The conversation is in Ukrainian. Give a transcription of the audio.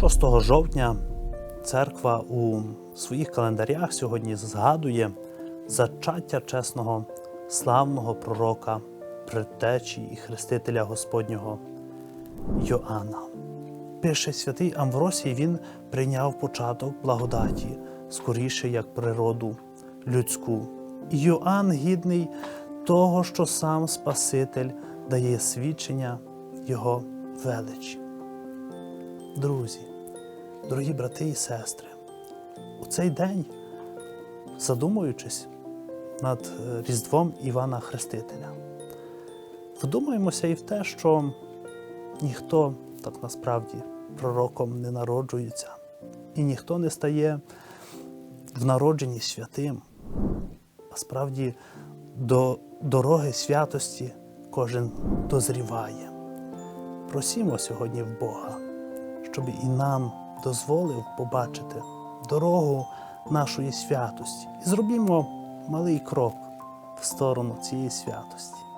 6 жовтня церква у своїх календарях сьогодні згадує зачаття чесного славного пророка, предтечі і хрестителя Господнього Йоанна. Пише святий Амвросій, він прийняв початок благодаті, скоріше як природу людську. Йоанн гідний того, що сам Спаситель дає свідчення Його величі. Друзі, дорогі брати і сестри, у цей день, задумуючись над е, Різдвом Івана Хрестителя, вдумаємося і в те, що ніхто так насправді пророком не народжується, і ніхто не стає в народженні святим, а справді до дороги святості кожен дозріває. Просімо сьогодні в Бога, щоб і нам дозволив побачити дорогу нашої святості і зробімо малий крок в сторону цієї святості.